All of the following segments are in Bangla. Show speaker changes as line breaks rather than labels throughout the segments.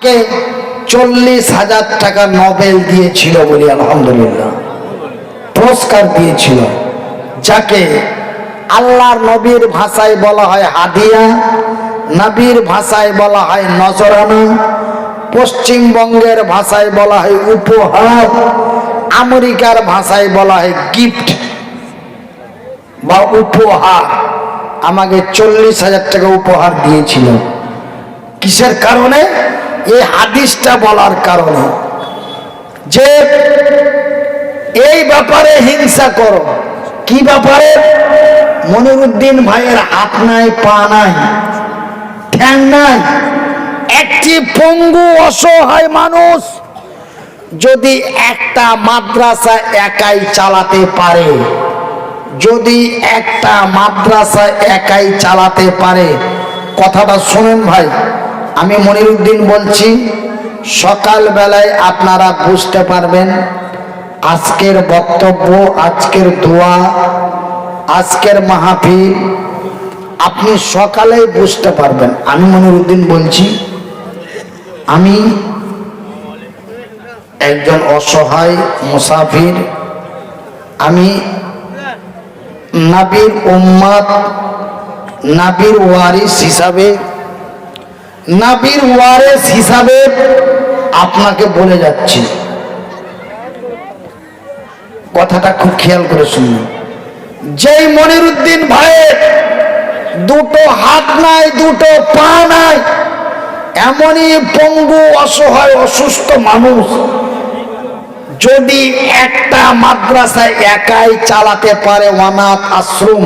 কে চল্লিশ হাজার টাকা নোবেল দিয়েছিল বলি আলহামদুলিল্লাহ। পুরস্কার দিয়েছিল। যাকে আল্লাহর নবীর ভাষায় বলা হয় হাদিয়া, নবীর ভাষায় বলা হয় নজরানা, পশ্চিমবঙ্গের ভাষায় বলা হয় উপহার, আমেরিকার ভাষায় বলা হয় গিফট বা উপহার। আমাকে চল্লিশ হাজার টাকা উপহার দিয়েছিল। কিসের কারণে? এই হাদিসটা বলার কারণে যে এই ব্যাপারে হিংসা করো। কি ব্যাপারে? মনিরুদ্দিন ভাইয়ের হাত নাই, পা নাই, ঠ্যাং নাই। একটি পঙ্গু অসহায় মানুষ যদি একটা মাদ্রাসা একাই চালাতে পারে, যদি একটা মাদ্রাসা একাই চালাতে পারে, কথাটা শোনেন ভাই। আমি মনিরুদ্দিন বলছি সকাল বেলায় আপনারা বুঝতে পারবেন, আজকের বক্তব্য, আজকের দোয়া, আজকের মাহফিল, আপনি সকালেই বুঝতে পারবেন। আমি মনিরুদ্দিন বলছি, আমি একজন অসহায় মুসাফির, আমি নাবির উম্মাদ, নাবির ওয়ারিস হিসাবে নাবির ওয়ারেস হিসাবে আপনাকে বলে যাচ্ছি। কথাটা খুব খেয়াল করে শুনুন। যেই মনিরুদ্দিন ভাইয়ের দুটো হাত নাই, দুটো পা নাই, এমনই পঙ্গু, অসহায়, অসুস্থ মানুষ যদি একটা মাদ্রাসায় একাই চালাতে পারে অনাথ আশ্রম,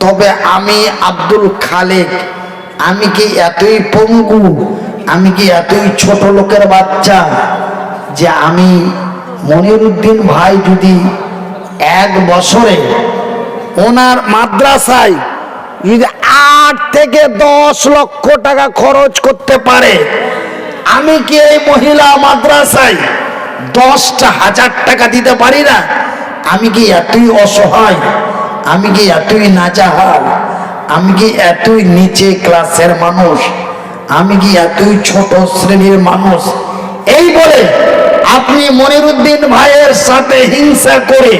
তবে আমি আব্দুল খালেক আমি কি এতই পঙ্গু? আমি কি এতই ছোট লোকের বাচ্চা যে আমি মনিরুদ্দিন ভাই যদি এক বছরে ওনার মাদ্রাসায় যদি আট থেকে দশ লক্ষ টাকা খরচ করতে পারে, আমি কি এই মহিলা মাদ্রাসায় দশটা হাজার টাকা দিতে পারি না? আমি কি এতই অসহায়? আমি কি এতই নাজাহাল? আমি কি এতই নিচে ক্লাসের মানুষ? আমি কি এতই ছোট শ্রেণির মানুষ? এই বলে আপনি মনিরুদ্দিন ভাইয়ের সাথে হিংসা করে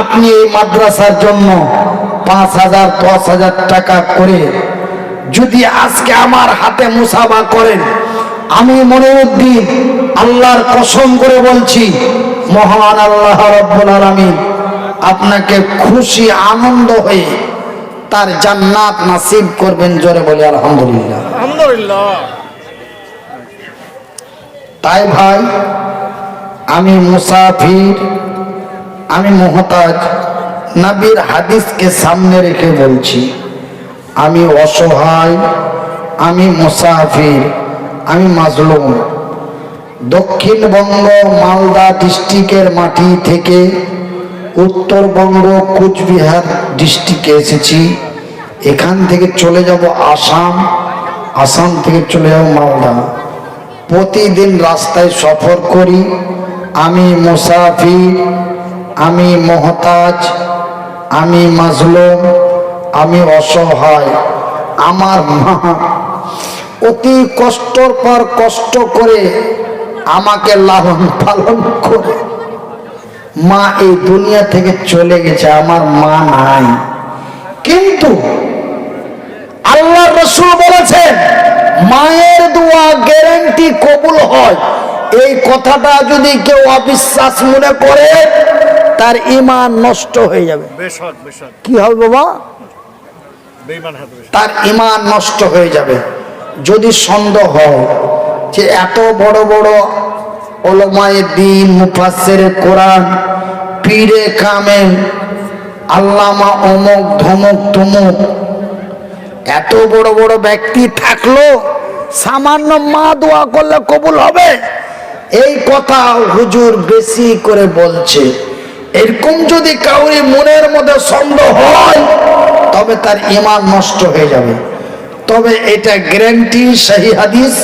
আপনি এই মাদ্রাসার জন্য পাঁচ হাজার, দশ হাজার টাকা করে যদি আজকে আমার হাতে মুসাফা করেন, আমি মনিরুদ্দিন আল্লাহর কসম করে বলছি, মহান আল্লাহ রব্বুল আলামিন আপনাকে খুশি, আনন্দ হয়ে তার জান্নাত নাসিব করবেন জোরে বলি আলহামদুলিল্লাহ।
আলহামদুলিল্লাহ।
তাই ভাই আমি মুসাফির আমি মোহতাজ নবীর হাদিসকে সামনে রেখে বলছি আমি অসহায় আমি মুসাফির আমি মাজলুম। দক্ষিণবঙ্গ মালদা ডিস্ট্রিক্টের মাটি থেকে উত্তরবঙ্গ, কুচবিহার ডিস্ট্রিক্টে এসেছি। এখান থেকে চলে যাব আসাম আসাম থেকে চলে যাব মালদা। প্রতিদিন রাস্তায় সফর করি। আমি মুসাফির, আমি মহতাজ, আমি মাজলুম, আমি অসহায়। আমার মা অতি কষ্টর পর কষ্ট করে আমাকে লালন পালন করে। মা এই দুনিয়া থেকে চলে গেছে আমার মা নাই। কিন্তু আল্লাহ রসুল বলেছেন মায়ের দোয়া গ্যারেন্টি কবুল হয়। এই কথাটা যদি কেউ অবিশ্বাস মনে করে তার ইমান নষ্ট হয়ে যাবে। কি হবে বাবা? তার ইমান নষ্ট হয়ে যাবে। যদি সন্দেহ হয় যে এত বড় বড় ওলমায়ে দিন মুফাসের কোরআন, পীরে কামেল আল্লামা অমুক ধমুক তমুক। এত বড় বড় ব্যক্তি থাকল, সামান্য মা দোয়া করলে কবুল হবে। এই কথা হুজুর বেশি করে বলছে। এরকম যদি কাউরি মনের মধ্যে সন্দেহ হয়, তবে তার ইমান নষ্ট হয়ে যাবে। তবে এটা গ্যারান্টি সেই হাদিস।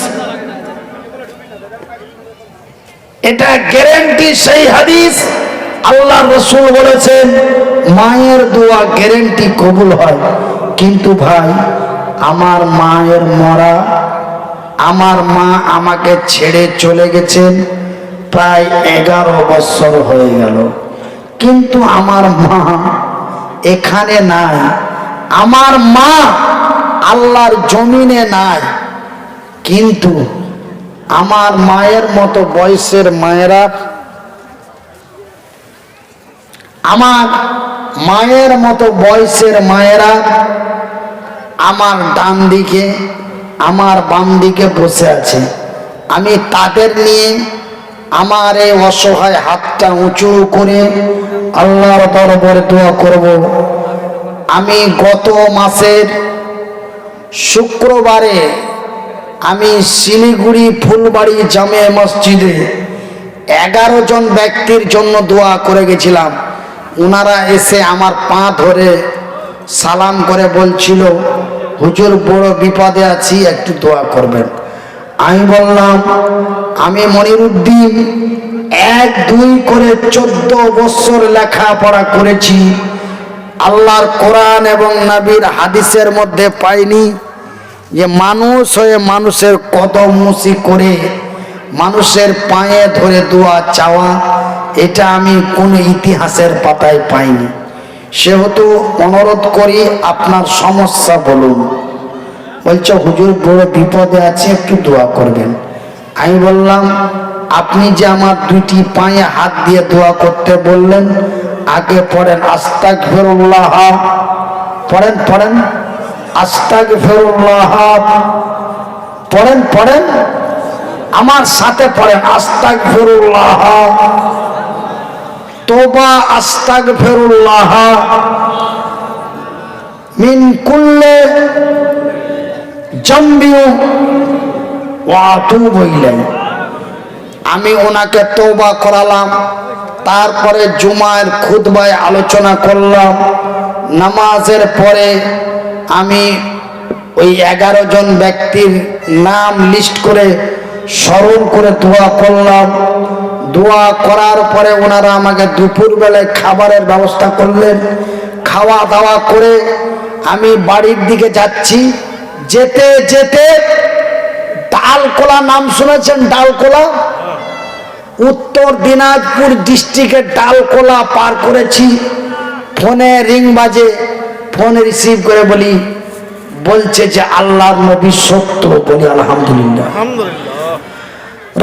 এটা গ্যারেন্টি সেই হাদিস। আল্লাহ রসুল বলেছেন, মায়ের দোয়া গ্যারেন্টি কবুল হয়। কিন্তু ভাই, আমার মায়ের মরা, আমার মা আমাকে ছেড়ে চলে গেছেন, প্রায় এগারো বছর হয়ে গেল। কিন্তু আমার মা এখানে নাই। আমার মা আল্লাহর জমিনে নাই। কিন্তু আমার মায়ের মতো বয়সের মায়েরা, আমার মায়ের মতো বয়সের মায়েরা আমার ডান দিকে, আমার বাম দিকে বসে আছে। আমি তাদের নিয়ে আমার এই অসহায় হাতটা উঁচু করে আল্লাহর দরবারে দোয়া করব। আমি গত মাসের শুক্রবারে আমি শিলিগুড়ি ফুলবাড়ি জামে মসজিদে এগারো জন ব্যক্তির জন্য দোয়া করে গেছিলাম। ওনারা এসে আমার পা ধরে সালাম করে বলছিল, হুজুর, বড় বিপদে আছি, একটু দোয়া করবেন। আমি বললাম, আমি মনিরুদ্দিন এক দুই করে চোদ্দ বছর লেখাপড়া করেছি। আল্লাহর কোরআন এবং নবীর হাদিসের মধ্যে পাইনি। যে মানুষ হয়ে মানুষের কদম মুসি করে মানুষের পায়ে ধরে দোয়া চাওয়া, এটা আমি কোনো ইতিহাসের পাতায় পাইনি। সেহেতু অনুরোধ করি আপনার সমস্যা বলুন। বলছে, হুজুর, বড় বিপদে আছে, একটু দোয়া করবেন। আমি বললাম, আপনি যে আমার দুইটি পায়ে হাত দিয়ে দোয়া করতে বললেন, আগে পড়েন আস্তাক ফেরুল্লাহ পড়েন পড়েন। ফেরুল্লাহ পড়েন পড়েন? আমার সাথে পড়েন। আস্তাক ফেরুল্লাহ তোবা আস্তাক ফেরুল্লাহ মিন কুল্লে জম্বিউ ইলাইহি। আমি ওনাকে তৌবা করালাম। তারপরে জুমার খুতবায় আলোচনা করলাম। নামাজের পরে আমি ওই এগারো জন ব্যক্তির নাম লিস্ট করে স্মরণ করে দোয়া করলাম। দোয়া করার পরে ওনারা আমাকে দুপুরবেলায় খাবারের ব্যবস্থা করলেন। খাওয়া দাওয়া করে আমি বাড়ির দিকে যাচ্ছি। যেতে যেতে ডালকোলা নাম শুনেছেন? ডালকোলা? উত্তর দিনাজপুর ডিস্ট্রিক্টের ডালকোলা পার করেছি। ফোনে রিং বাজে। ফোন রিসিভ করে বলি বলছে যে আল্লাহর নবী সত্য বলি আলহামদুলিল্লাহ।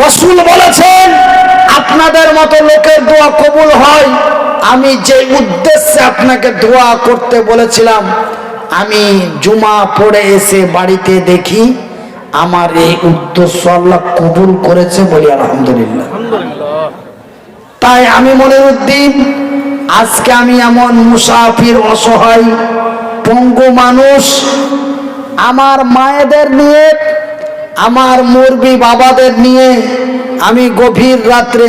রসুল বলেছেন আপনাদের মতো লোকের দোয়া কবুল হয়। আমি যে উদ্দেশ্যে আপনাকে দোয়া করতে বলেছিলাম আমি জুমা পড়ে এসে বাড়িতে দেখি আমার এই উদ্দেশ্য আল্লাহ কবুল করেছে বলি আলহামদুলিল্লাহ।
আলহামদুলিল্লাহ।
তাই আমি মনের উদ্দিন আজকে আমি এমন মুসাফির অসহায়, পঙ্গু মানুষ, আমার মায়েদের নিয়ে, আমার মুরবি বাবাদের নিয়ে আমি গভীর রাত্রে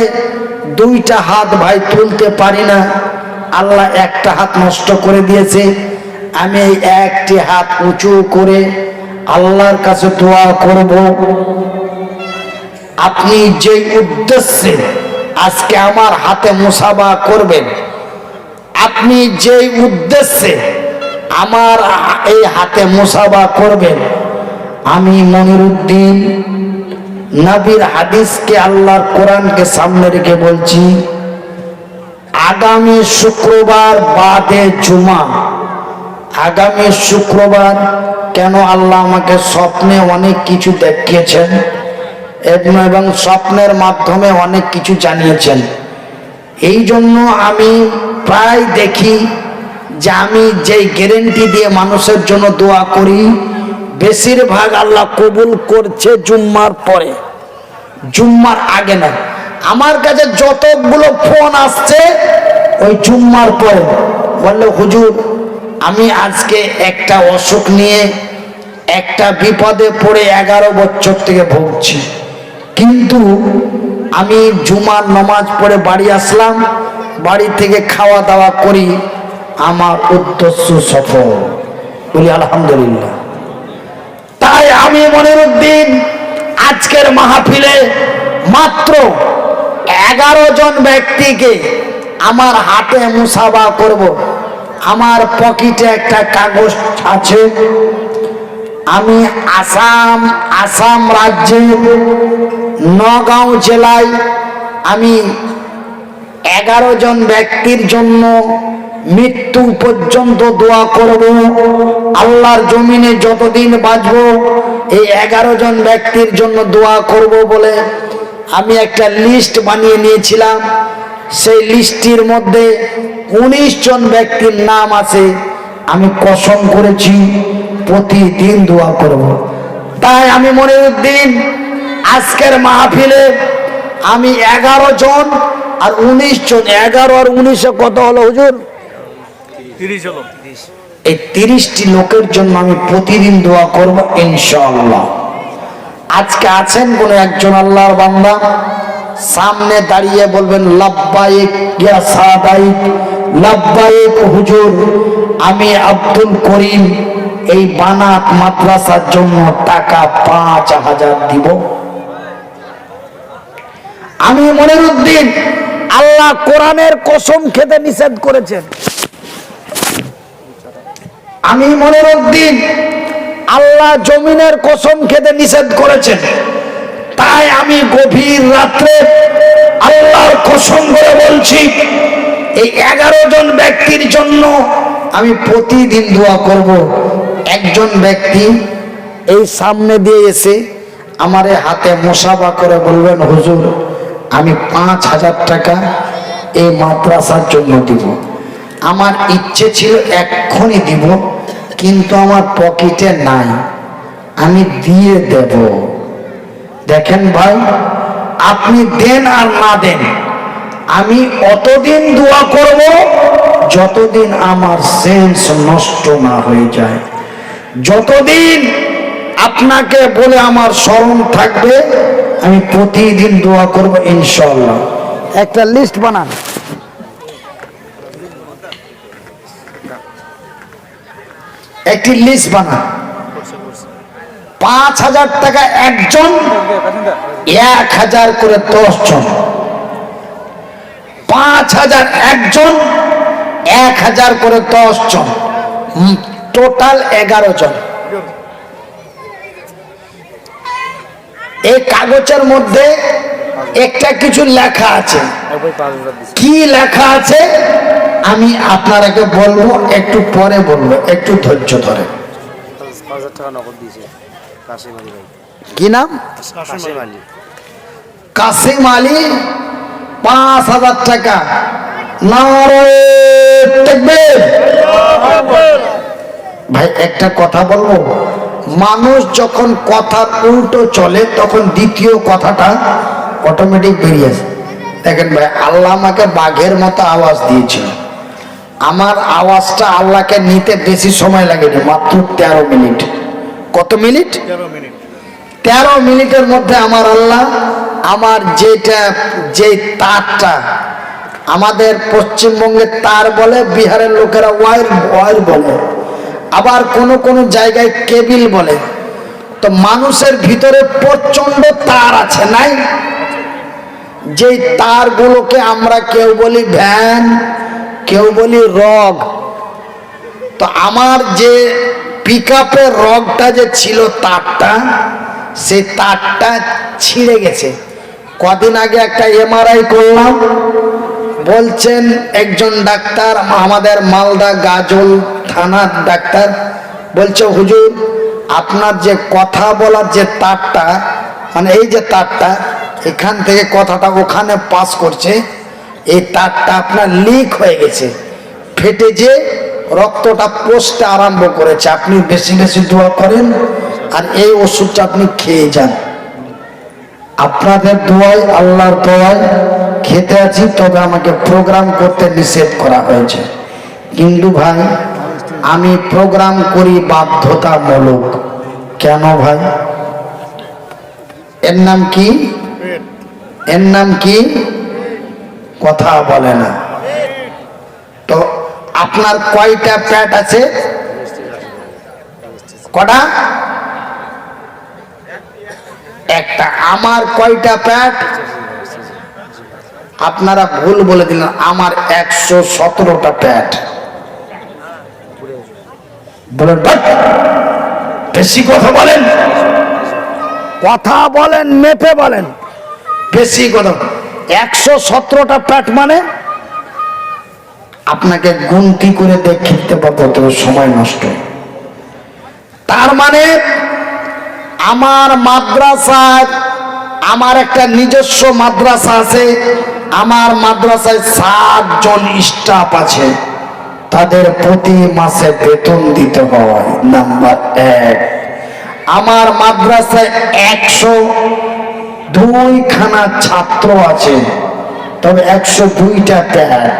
দুইটা হাত ভাই তুলতে পারি না। আল্লাহ একটা হাত নষ্ট করে দিয়েছে। আমি একটি হাত উঁচু করে আল্লাহর কাছে দোয়া করব। আপনি যে উদ্দেশ্যে আজকে আমার হাতে মুসাবা করবেন আপনি যে উদ্দেশ্যে আমার এই হাতে মুসাবা করবেন, আমি মনিরুদ্দিন নবীর হাদিসকে আল্লাহর কোরআনকে সামনে রেখে বলছি, আগামী শুক্রবার বাদে জুমা। আগামী শুক্রবার কেন আল্লাহ আমাকে স্বপ্নে অনেক কিছু দেখিয়েছেন এবং এবং স্বপ্নের মাধ্যমে অনেক কিছু জানিয়েছেন। এই জন্য আমি প্রায় দেখি যে আমি যেই গ্যারেন্টি দিয়ে মানুষের জন্য দোয়া করি, বেশিরভাগ আল্লাহ কবুল করছে জুম্মার পরে। জুম্মার আগে না। আমার কাছে যতগুলো ফোন আসছে, ওই জুম্মার পরে। বলল, হুজুর, আমি আজকে একটা অসুখ নিয়ে একটা বিপদে পড়ে এগারো বছর থেকে ভুগছি। কিন্তু আমি জুমার নমাজ পড়ে বাড়ি আসলাম বাড়ি থেকে খাওয়া দাওয়া করি, আমার উদ্দেশ্য সফল। বলি, আলহামদুলিল্লাহ। তাই আমি মনের উদ্দিন আজকের মাহফিলে মাত্র এগারো জন ব্যক্তিকে আমার হাতে মুসাবা করব। আমার পকেটে একটা কাগজ আছে। আমি আসাম আসাম রাজ্যে নগাঁও জেলায় আমি এগারো জন ব্যক্তির জন্য মৃত্যু পর্যন্ত দোয়া করব। আল্লাহর জমিনে যতদিন বাঁচব, এই এগারো জন ব্যক্তির জন্য দোয়া করব বলে আমি একটা লিস্ট বানিয়ে নিয়েছিলাম। সেই লিস্টটির মধ্যে উনিশ জন ব্যক্তির নাম আছে, আমি কসম করেছি, প্রতিদিন দোয়া করব। তাই আমি মনে দিন আজকের মাহফিলে আমি এগারো জন আর উনিশ জন এগারো আর উনিশে কত হলো হুজুর?
তিরিশ হলো।
এই তিরিশটি লোকের জন্য আমি প্রতিদিন দোয়া করব ইনশাআল্লাহ। আজকে আছেন কোন একজন আল্লাহর বান্দা? সামনে দাঁড়িয়ে বলবেন লাব্বাইক ইয়া সাদাইক লাব্বাইক হুজুর আমি আব্দুল করিম এই বানাত মাদ্রাসার জন্য টাকা পাঁচ হাজার দিব। আমি মনের উদ্দিন আল্লাহ কোরআনের কসম খেতে নিষেধ করেছেন। আমি মনের উদ্দিন আল্লাহ জমিনের কসম খেতে নিষেধ করেছেন। তাই আমি গভীর রাত্রে আল্লাহর কসম করে বলছি, এই এগারো জন ব্যক্তির জন্য আমি প্রতিদিন দোয়া করব। একজন ব্যক্তি এই সামনে দিয়ে এসে আমারে হাতে মোসাফা করে বলবেন, হুজুর আমি পাঁচ হাজার টাকা এই মাদ্রাসার জন্য দিব। আমার ইচ্ছে ছিল এক্ষুনি দিব, কিন্তু আমার পকেটে নাই। আমি দিয়ে দেব। দেখেন ভাই, আপনি দেন আর না দেন। আমি অতদিন দোয়া করব যতদিন আমার সেন্স নষ্ট না হয়ে যায়। যতদিন আপনাকে বলে আমার স্মরণ থাকবে আমি প্রতিদিন দোয়া করব ইনশাল্লাহ একটা লিস্ট বানান। একটি লিস্ট বানান। পাঁচ হাজার টাকা একজন এক হাজার করে দশ জন। পাঁচ হাজার একজন এক হাজার করে দশ জন। টোটাল এগারো জন। এই কাগজের মধ্যে একটা কিছু লেখা আছে। কি লেখা আছে? আমি আপনারাকে বলব, একটু পরে বলব, একটু ধৈর্য ধরে। কি নাম? কাসিম আলী, পাঁচ হাজার টাকা। ভাই, একটা কথা বলব? মানুষ যখন কথা উল্টো চলে তখন দ্বিতীয় কথাটা অটোমেটিক বেরিয়ে আসে। দেখেন ভাই আল্লাহ আমাকে বাঘের মতো আওয়াজ দিয়েছিল। আমার আওয়াজটা আল্লাহকে নিতে বেশি সময় লাগেনি মাত্র তেরো মিনিট। কত মিনিট?
তেরো মিনিট।
তেরো মিনিটের মধ্যে আমার আল্লাহ আমার যেটা যে তারটা আমাদের পশ্চিমবঙ্গে তার বলে বিহারের লোকেরা ওয়ার ওয়ার বলে। আবার কোন কোন জায়গায় কেবিল বলে। তো মানুষের ভিতরে প্রচণ্ড তার আছে, নাই? যে তারগুলোকে আমরা কেউ বলি ভ্যান, কেউ বলি রগ। তো আমার যে পিক রগটা যে ছিল তারটা, সেই তারটা ছিঁড়ে গেছে। কদিন আগে একটা এমআরআই করলাম বলছেন, একজন ডাক্তার, আমাদের মালদা গাজল থানার ডাক্তার। বলছে, হুজুর, আপনার যে কথা বলার যে তারটা মানে এই যে তারটা, এখান থেকে কথাটা ওখানে পাস করছে, এই তারটা আপনার লিক হয়ে গেছে। ফেটে যে রক্তটা পোষতে আরম্ভ করেছে, আপনি বেশি বেশি দোয়া করেন, আর এই ওষুধটা আপনি খেয়ে যান। আপনাদের দোয়ায় আল্লাহর দোয়ায় খেতে আছি, তবে আমাকে প্রোগ্রাম করতে নিষেধ করা হয়েছে। কিন্তু ভাই, আমি প্রোগ্রাম করি বাধ্যতামূলক। কেন ভাই? এর নাম কি? এর নাম কি? কথা বলে না। তো আপনার কয়টা প্যাট আছে? কটা? একটা। আমার কয়টা প্যাট আপনারা ভুল বলে দিলেন আমার একশো সতেরোটা প্যাট। বলেন "বাট, বেশি কথা বলেন। কথা বলেন মেপে বলেন। বেশি কথা একশো সতেরোটা প্যাট মানে আপনাকে গুনতি করে দেখতে পাবো সময় নষ্ট। তার মানে আমার মাদ্রাসায় আমার একটা নিজস্ব মাদ্রাসা আছে আমার মাদ্রাসায় সাত জন স্টাফ আছে। তাদের প্রতি মাসে বেতন দিতে হয়, নাম্বার এক। আমার মাদ্রাসায় একশো দুইখানা ছাত্র আছে, তবে একশো দুইটা প্যাট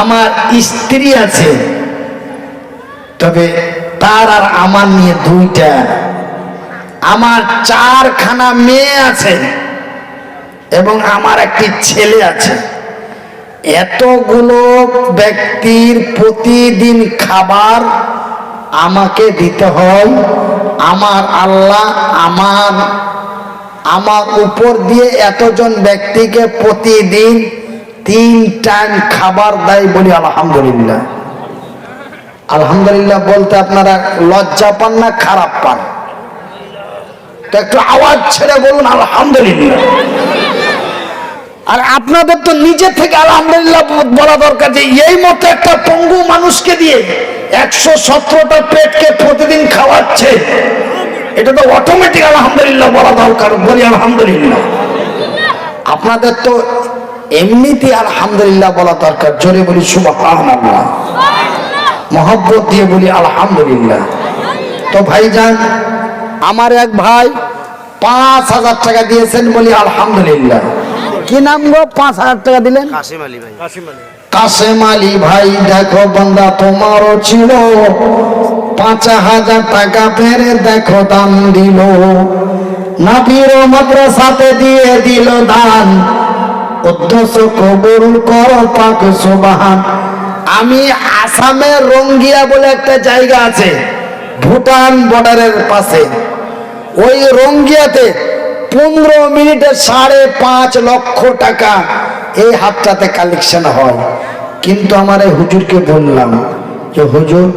আমার স্ত্রী আছে, তবে তার আর আমার নিয়ে দুইটা। আমার চারখানা মেয়ে আছে এবং আমার একটি ছেলে আছে। এতগুলো ব্যক্তির প্রতিদিন খাবার আমাকে দিতে হয়। আমার আল্লাহ আমার আমার উপর দিয়ে এতজন ব্যক্তিকে প্রতিদিন তিন টাইম খাবার দেয় বলি আলহামদুলিল্লাহ। আলহামদুলিল্লাহ বলতে আপনারা লজ্জা পান না, খারাপ পান। তো একটু আওয়াজ ছেড়ে বলুন, আলহামদুলিল্লাহ। আর আপনাদের তো নিজে থেকে আলহামদুলিল্লাহ বলা দরকার যে এই মতো একটা পঙ্গু মানুষকে দিয়ে একশো সতেরোটা পেটকে প্রতিদিন খাওয়াচ্ছে, এটা তো অটোমেটিক আলহামদুলিল্লাহ বলা দরকার, বলি আলহামদুলিল্লাহ। আপনাদের তো এমনিতে আলহামদুলিল্লাহ বলা দরকার, জোরে বলি সুবাহ মহব্বত দিয়ে বলি আলহামদুলিল্লাহ। তো ভাই যান আমার এক ভাই পাঁচ হাজার টাকা দিয়েছেন বলি আলহামদুলিল্লাহ। কি নাম গো? পাঁচ হাজার টাকা দিলেন?
কাশিম আলী ভাই।
কাশিম আলী।
কাসেম আলী ভাই দেখো বান্দা তোমারও ছিল। পাঁচ হাজার টাকা ফেরে দেখো দান দিল। নাবির মাদ্রাসাতে দিয়ে দিল দান। উদ্দেশ্য কবুল কর পাক সুবাহান। আমি আসামের রঙ্গিয়া বলে একটা জায়গা আছে ভুটান বর্ডারের পাশে। ওই রঙ্গিয়াতে পনেরো মিনিটে সাড়ে পাঁচ লক্ষ টাকা এই হাতটাতে কালেকশন হয়। কিন্তু আমার এই হুজুরকে বললাম যে, হুজুর,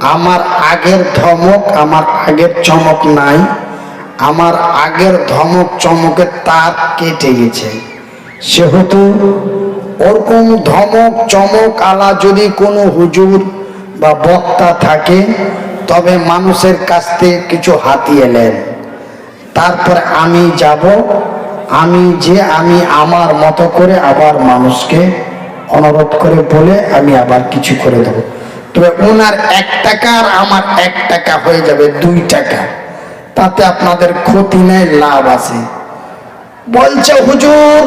আমার আগের ধমক, আমার আগের চমক নাই। আমার আগের ধমক চমকের তার কেটে গেছে। সেহেতু ওরকম ধমক, চমক আলা যদি কোনো হুজুর বা বক্তা থাকে, তবে মানুষের কাছ থেকে কিছু হাতিয়ে নেন। তারপরে আমি যাব, আমি যে আমি আমার মতো করে আবার মানুষকে অনুরোধ করে বলে আমি আবার কিছু করে দেব। তবে ওনার এক টাকা আর আমার এক টাকা হয়ে যাবে দুই টাকা। তাতে আপনাদের ক্ষতি নেই, লাভ আছে। বলছে, হুজুর,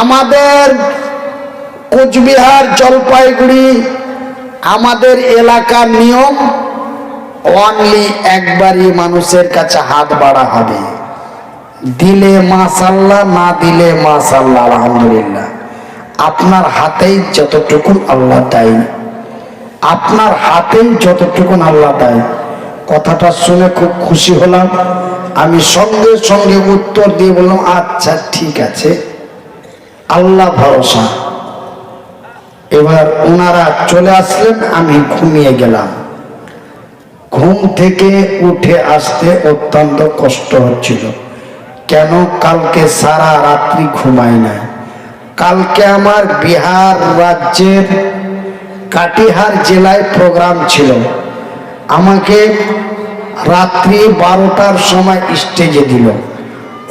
আমাদের কোচবিহার জলপাইগুড়ি, আমাদের এলাকার নিয়ম অনলি একবারই মানুষের কাছে হাত বাড়া হবে। দিলে মাসাল্লাহ না দিলে মাসাল্লাহ আলহামদুলিল্লাহ। আপনার হাতেই যতটুকুন আল্লাহ দেয়। আপনার হাতেই যতটুকুন আল্লাহ দেয়। কথাটা শুনে খুব খুশি হলাম। আমি সঙ্গে সঙ্গে উত্তর দিয়ে বললাম আচ্ছা ঠিক আছে। আল্লাহ ভরসা। এবার ওনারা চলে আসলেন, আমি ঘুমিয়ে গেলাম। ঘুম থেকে উঠে আসতে অত্যন্ত কষ্ট হচ্ছিল। কেন কালকে সারা রাত্রি ঘুমাই নাই? কালকে আমার বিহার রাজ্যের কাটিহার জেলায় প্রোগ্রাম ছিল। আমাকে রাত্রি বারোটার সময় স্টেজে দিল।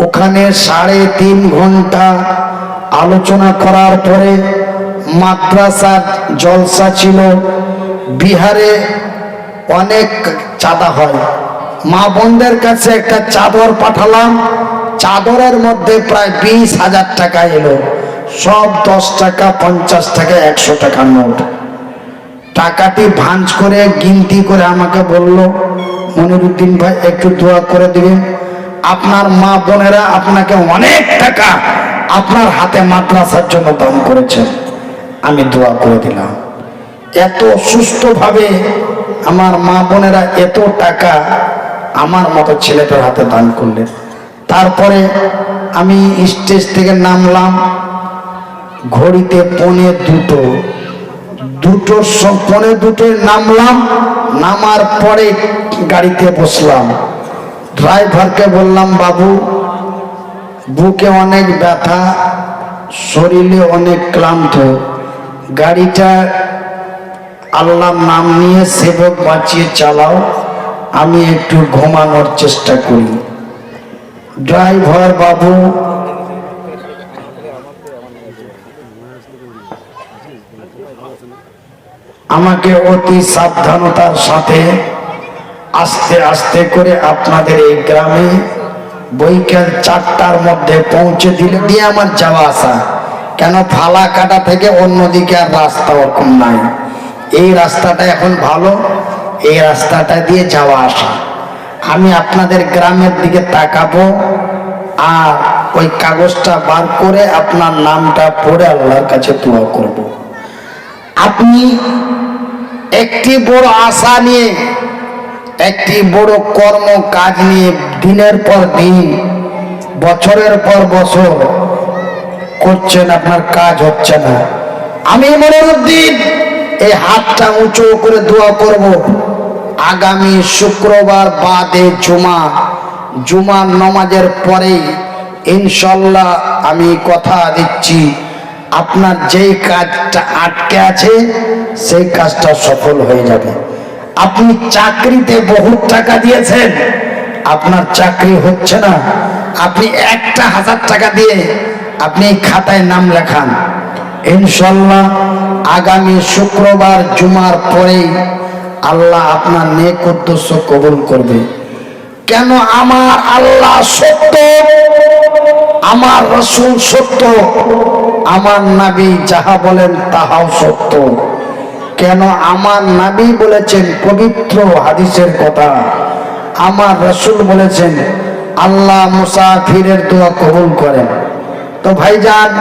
ওখানে সাড়ে তিন ঘণ্টা আলোচনা করার পরে মাদ্রাসার জলসা ছিল। বিহারে অনেক চাঁদা হয়। মা বোনদের কাছে একটা চাদর পাঠালাম। চাদরের মধ্যে প্রায় বিশ হাজার টাকা এলো। সব দশ টাকা, পঞ্চাশ টাকা, একশো টাকা নোট। টাকাটি ভাঁজ করে গিনতি করে আমাকে বলল, মনিরুদ্দিন ভাই, একটু দোয়া করে দিবেন। আপনার মা বোনেরা আপনাকে অনেক টাকা আপনার হাতে মাদ্রাসার জন্য দান করেছেন। আমি দোয়া করে দিলাম। এত সুস্থভাবে আমার মা বোনেরা এত টাকা আমার মতো ছেলেটার হাতে দান করলেন। তারপরে আমি স্টেজ থেকে নামলাম। ঘড়িতে পনে দুটো দুটো পনে দুটোয় নামলাম। নামার পরে গাড়িতে বসলাম। ড্রাইভারকে বললাম, বাবু, বুকে অনেক ব্যথা, শরীরে অনেক ক্লান্ত। গাড়িটা আল্লাহর নাম নিয়ে সেবক বাঁচিয়ে চালাও, আমি একটু ঘুমানোর চেষ্টা করি। ড্রাইভার বাবু, আমাকে অতি সাবধানতার সাথে আস্তে আস্তে করে আপনাদের এই গ্রামে বৈকাল চারটার মধ্যে পৌঁছে দিলে দিয়ে আমার যাওয়া আসা। কেন ফালা কাটা থেকে অন্যদিকে আর রাস্তা ওরকম নাই। এই রাস্তাটা এখন ভালো, এই রাস্তাটা দিয়ে যাওয়া আসা আমি আপনাদের গ্রামের দিকে তাকাবো আর ওই কাগজটা বার করে আপনার নামটা পড়ে আল্লাহর কাছে দোয়া করব। আপনি একটি বড় আশা নিয়ে, একটি বড় কর্ম কাজ নিয়ে দিনের পর দিন, বছরের পর বছর করছেন, আপনার কাজ হচ্ছে না আমি মনোরুদ্দিন এই হাতটা উঁচু করে দোয়া করব। আগামী শুক্রবার বাদে জুমা। জুমার নমাজের পরেই ইনশাল্লাহ আমি কথা দিচ্ছি, আপনার যেই কাজটা আটকে আছে, সেই কাজটা সফল হয়ে যাবে। আপনি চাকরিতে বহুত টাকা দিয়েছেন, আপনার চাকরি হচ্ছে না। আপনি একটা হাজার টাকা দিয়ে আপনি খাতায় নাম লেখান। ইনশাল্লাহ আগামী শুক্রবার জুমার পরেই আল্লাহ আপনার নেক উদ্দেশ্য কবুল করবে। কেন আমার আল্লাহ সত্য? আমার রসুল সত্য? আমার নাবি যাহা বলেন তাহাও সত্য। কেন আমার নাবি বলেছেন পবিত্র হাদিসের কথা? আমার রসুল বলেছেন, আল্লাহ মুসাফিরের দোয়া কবুল করেন। তো ভাইজান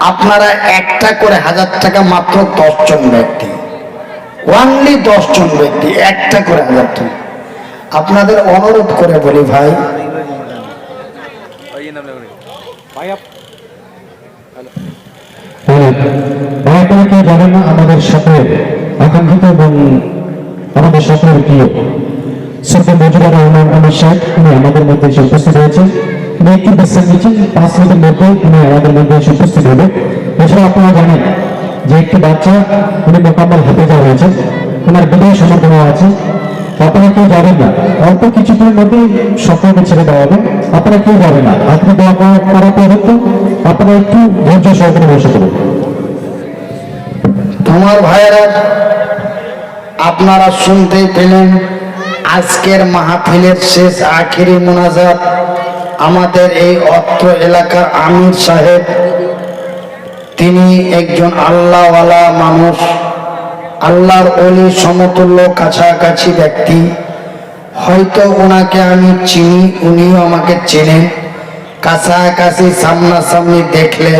আপনারা একটা করে হাজার টাকা মাত্র দশজন ব্যক্তি। ওয়ানলি দশজন ব্যক্তি, একটা করে হাজার টাকা। আপনাদের অনুরোধ করে বলি ভাই
আপ
জানেন না আমাদের সকলের আকাঙ্ক্ষিত এবং আমাদের সকলের প্রিয়? সত্যি মজুরার রহমান আমার শেখ আমাদের মধ্যে উপস্থিত হয়েছে একটু বিশ্রাম নিচ্ছেন পাঁচ মিনিটের মধ্যে উনি আমাদের মধ্যে এসে উপস্থিত হবে। এছাড়া আপনারা জানেন যে একটি বাচ্চা উনি মোকাম্মল হতে যাওয়া হয়েছে ওনার বিদায় সম্বর্ধনা আছে। আপনারা কেউ যাবেন না। অল্প কিছুদিনের মধ্যেই সকলকে ছেড়ে দেওয়া হবে। আপনারা কেউ যাবেন না। আপনি করা- করা পর্যন্ত আপনারা একটু ধৈর্য সহকারে বসে করুন
তোমার ভাইয়েরা, আপনারা শুনতেই পেলেন, আজকের মাহফিলের শেষ আখেরি মোনাজাত আমাদের এই অত্র এলাকার আমির সাহেব, তিনি একজন আল্লাহওয়ালা মানুষ, আল্লাহর অলি সমতুল্য কাছাকাছি ব্যক্তি। হয়তো ওনাকে আমি চিনি, উনিও আমাকে চেনেন। কাছাকাছি সামনাসামনি দেখলে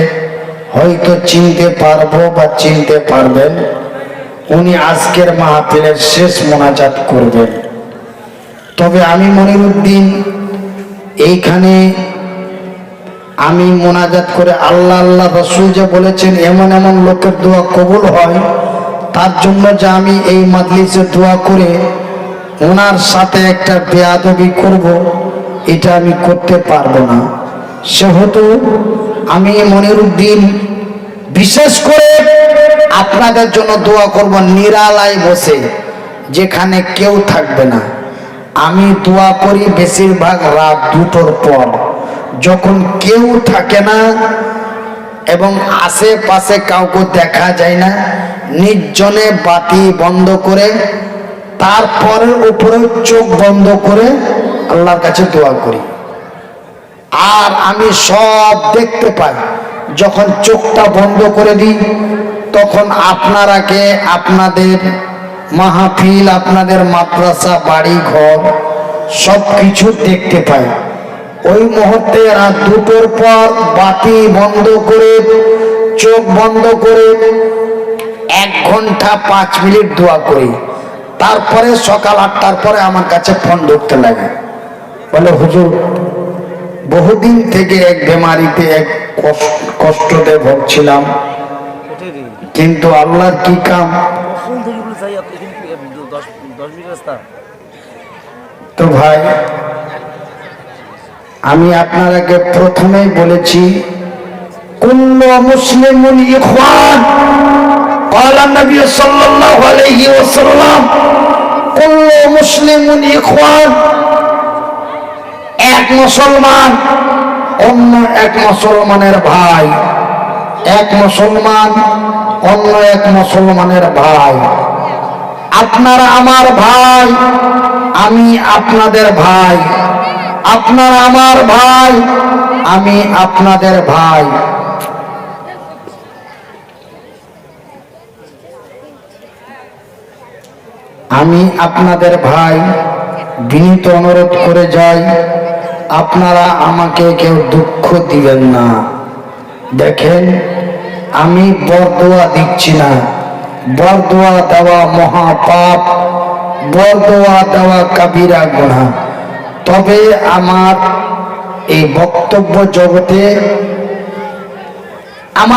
হয়তো চিনতে পারব বা চিনতে পারবেন। উনি আজকের মাহফিলের শেষ মোনাজাত করবেন। তবে আমি মনিরুদ্দিন এইখানে আমি মোনাজাত করে আল্লাহ আল্লাহ রসুল যে বলেছেন, এমন এমন লোকের দোয়া কবুল হয়। তার জন্য যে আমি এই মাদলিসে দোয়া করে ওনার সাথে একটা বেয়াদবি করব, এটা আমি করতে পারব না। সেহেতু আমি মনিরুদ্দিন, বিশেষ করে আপনাদের জন্য দোয়া করব নিরালায় বসে, যেখানে কেউ থাকবে না। আমি দোয়া করি বেশিরভাগ রাত দুটোর পর। যখন কেউ থাকে না এবং আশেপাশে কাউকে দেখা যায় না, নির্জনে বাতি বন্ধ করে, তারপরের উপরে চোখ বন্ধ করে আল্লাহর কাছে দোয়া করি। আর আমি সব দেখতে পাই। যখন চোখটা বন্ধ করে দিই, তখন আপনারাকে আপনাদের মাহফিল আপনাদের মাদ্রাসা বাড়ি ঘর সব কিছু দেখতে পাই ওই মুহূর্তে রাত দুটোর পর বাতি বন্ধ করে, চোখ বন্ধ করে এক ঘণ্টা পাঁচ মিনিট দোয়া করি। তারপরে সকাল আটটার পরে আমার কাছে ফোন ঢুকতে লাগে। বলে, হুজুর, বহুদিন থেকে এক বেমারিতে এক কষ্ট- কষ্টতে ভুগছিলাম। কিন্তু আল্লাহর কি কাম
কোন থেকে বলে যাই আপনি কিন্তু দশ দশ মিনিট রাস্তা
তো ভাই আমি আপনারাকে প্রথমেই বলেছি কুল্ল মুসলিমুন ইখওয়ান قال النبي صلى الله عليه وسلم كل مسلم ইখওয়ান এক মুসলমান অন্য এক মুসলমানের ভাই এক মুসলমান অন্য এক মুসলমানের ভাই আপনারা আমার ভাই, আমি আপনাদের ভাই। আপনারা আমার ভাই, আমি আপনাদের ভাই। আমি আপনাদের ভাই, বিনীত অনুরোধ করে যাই, আপনারা আমাকে কেউ দুঃখ দিবেন না। দেখেন, আমি বরদোয়া দিচ্ছি না। বরদোয়া দেওয়া মহাপাপ বরদোয়া দেওয়া কাবিরা গুণা তবে আমার এই বক্তব্য জগতে আমার